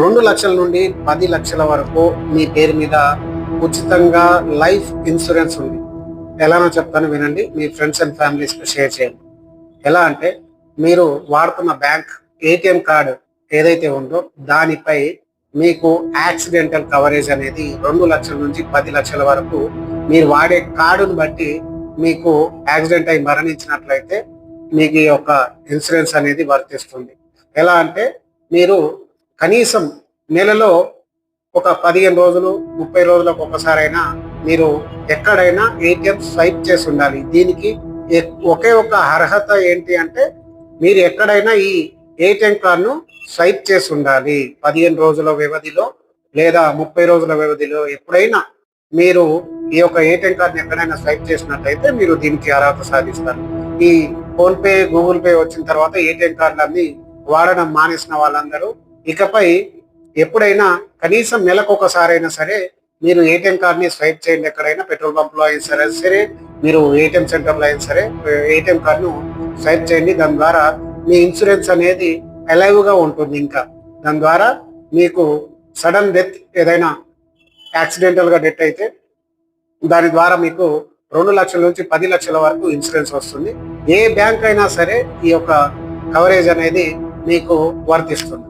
రెండు లక్షల నుండి పది లక్షల వరకు మీ పేరు మీద ఉచితంగా లైఫ్ ఇన్సూరెన్స్ ఉంది. ఎలానో చెప్తాను వినండి మీ ఫ్రెండ్స్ అండ్ ఫ్యామిలీస్కి షేర్ చేయండి. ఎలా అంటే మీరు వాడుతున్న బ్యాంక్ ఏటీఎం కార్డు ఏదైతే ఉందో దానిపై మీకు యాక్సిడెంటల్ కవరేజ్ అనేది రెండు లక్షల నుంచి పది లక్షల వరకు మీరు వాడే కార్డును బట్టి మీకు యాక్సిడెంట్ అయి మరణించినట్లయితే మీకు ఈ యొక్క ఇన్సూరెన్స్ అనేది వర్తిస్తుంది. ఎలా అంటే మీరు కనీసం నెలలో ఒక పదిహేను రోజులు ముప్పై రోజులకు ఒకసారైనా మీరు ఎక్కడైనా ఏటీఎం స్వైప్ చేసి ఉండాలి. దీనికి ఒకే ఒక అర్హత ఏంటి అంటే మీరు ఎక్కడైనా ఈ ఏటీఎం కార్డును స్వైప్ చేసి ఉండాలి. పదిహేను రోజుల వ్యవధిలో లేదా ముప్పై రోజుల వ్యవధిలో ఎప్పుడైనా మీరు ఈ యొక్క ఏటీఎం కార్డుని ఎక్కడైనా స్వైప్ చేసినట్లయితే మీరు దీనికి అర్హత సాధిస్తారు. ఈ ఫోన్ పే గూగుల్ పే వచ్చిన తర్వాత ఏటీఎం కార్డులన్నీ వాడడం మానేసిన వాళ్ళందరూ ఇకపై ఎప్పుడైనా కనీసం నెలకు ఒకసారైనా సరే మీరు ఏటీఎం కార్డ్ని స్వైప్ చేయండి ఎక్కడైనా పెట్రోల్ పంప్లో అయినా సరే సరే మీరు ఏటీఎం సెంటర్లో అయినా సరే ఏటీఎం కార్డును స్వైప్ చేయండి. దాని ద్వారా మీ ఇన్సూరెన్స్ అనేది అలైవ్గా ఉంటుంది ఇంకా. దాని ద్వారా మీకు సడన్ డెత్ ఏదైనా యాక్సిడెంటల్గా డెత్ అయితే దాని ద్వారా మీకు రెండు లక్షల నుంచి పది లక్షల వరకు ఇన్సూరెన్స్ వస్తుంది. ఏ బ్యాంక్ అయినా సరే ఈ యొక్క కవరేజ్ అనేది మీకు వర్తిస్తుంది.